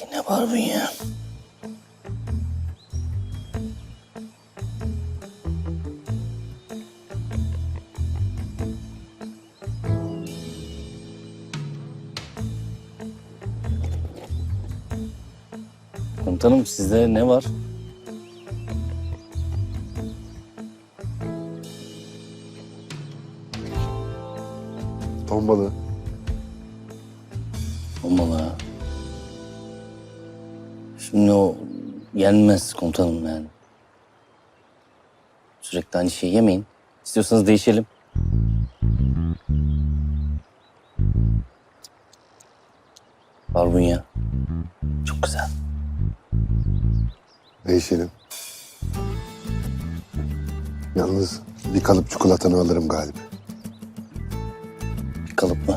Yine var bu ya. Komutanım sizde ne var? Ton balığı. Olmalı ha. Şimdi o yenmez komutanım yani. Sürekli aynı şeyi yemeyin. İstiyorsanız değişelim. Barbunya. Çok güzel. Değişelim. Yalnız bir kalıp çikolatanı alırım galiba. Bir kalıp mı?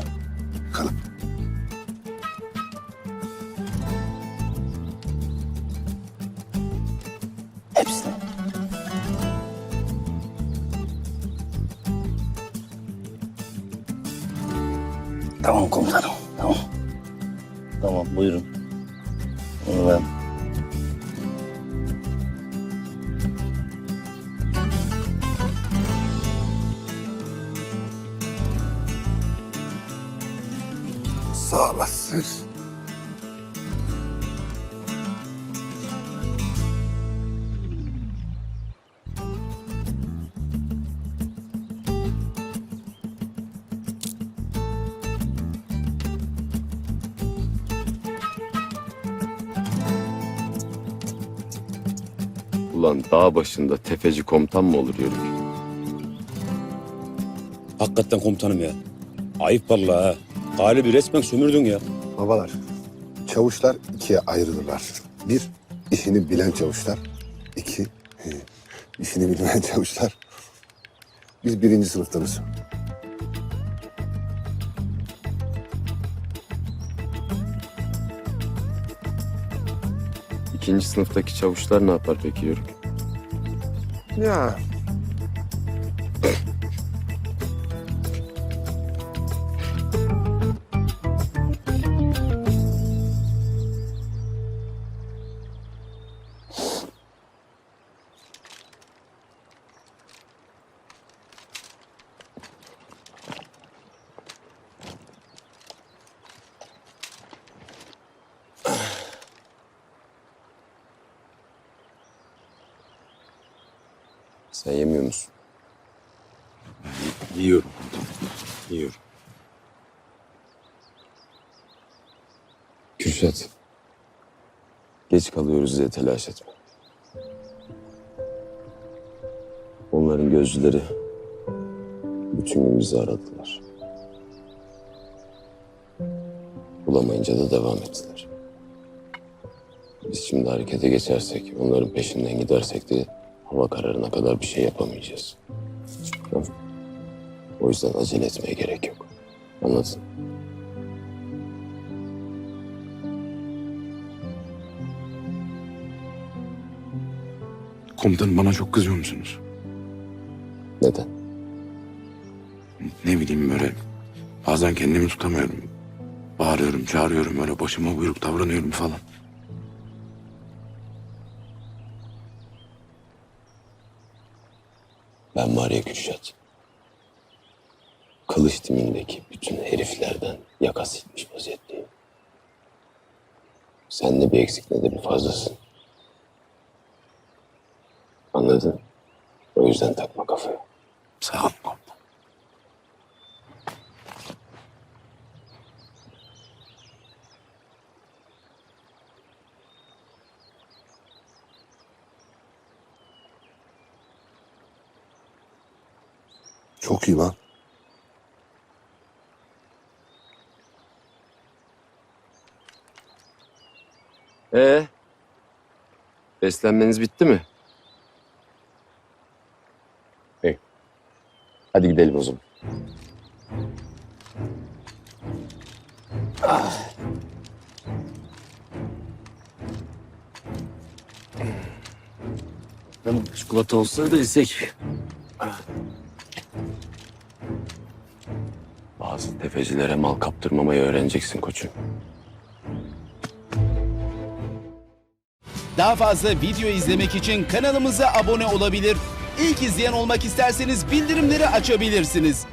Tamam komutanım. Tamam. Tamam buyurun. Bunu ben. Sağ olasın. Ulan dağ başında tefeci komutan mı olur yörük? Hakikaten komutanım ya. Ayıp vallahi ha. Galibi resmen sömürdün ya. Babalar, çavuşlar ikiye ayrılırlar. Bir, işini bilen çavuşlar. İki, işini bilmeyen çavuşlar. Biz birinci sınıftanız. İkinci sınıftaki çavuşlar ne yapar peki yörük? Ya. Sen yemiyor musun? Yiyorum. Yiyorum. Kürşat. Geç kalıyoruz diye telaş etme. Onların gözcüleri bütün gün bizi aradılar. Bulamayınca da devam ettiler. Biz şimdi harekete geçersek, onların peşinden gidersek de hava kararına kadar bir şey yapamayacağız. Tamam. O yüzden acele etmeye gerek yok. Anladın? Komutanım bana çok kızıyor musunuz? Neden? Ne bileyim böyle bazen kendimi tutamıyorum. Bağırıyorum, çağırıyorum böyle başıma buyruk davranıyorum falan. Ben var ya Kürşat. Kılıç timindeki bütün heriflerden yaka silmiş vaziyetteyim. Sen de bir eksik ne de bir fazlasın. Anladın? O yüzden takma kafaya. Sağ olun komutanım. Çok iyi lan. Ee? Beslenmeniz bitti mi? İyi. Hadi gidelim o zaman. Lan Çikolata olsaydı isek. Bazı tefecilere mal kaptırmamayı öğreneceksin koçum. Daha fazla video izlemek için kanalımıza abone olabilir. İlk izleyen olmak isterseniz bildirimleri açabilirsiniz.